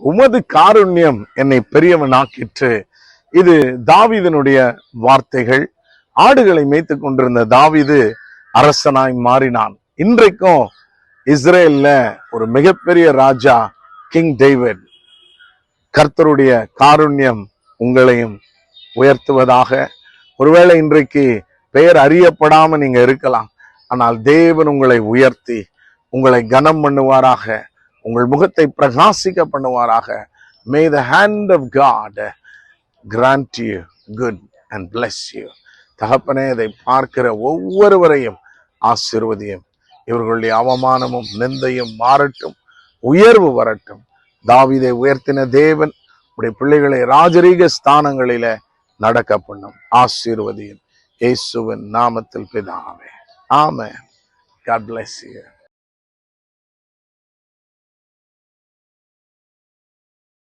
உமது காருண்யம் என்னை பெரியவனாக்கிற்று. இது தாவீதனுடைய வார்த்தைகள். ஆடுகளை மேய்த்து கொண்டிருந்த தாவிது அரசனாய் மாறினான். இன்றைக்கும் இஸ்ரேல்ல ஒரு மிகப்பெரிய ராஜா கிங் டேவிட் கர்த்தருடைய காருண்யம் உங்களையும் உயர்த்துவதாக. ஒருவேளை இன்றைக்கு பெயர் அறியப்படாம நீங்க இருக்கலாம். ஆனால் தேவன் உங்களை உயர்த்தி உங்களை கனம் பண்ணுவாராக. உங்கள் முகத்தை பிரகாசிக்க பண்ணுவாராக. May the hand of God grant you good and bless you தகப்பனே இதை பார்க்கிற ஒவ்வொருவரையும் ஆசிர்வதியும். இவர்களுடைய அவமானமும் நிந்தையும் மாறட்டும் உயர்வு வரட்டும். தாவிதை உயர்த்தின தேவன் உடைய பிள்ளைகளை ராஜரீக ஸ்தானங்களில நடக்க பண்ணும். ஆசீர்வதியும். இயேசுவின் நாமத்தில் பிதாவே. ஆமே காட் பிளஸ் யூ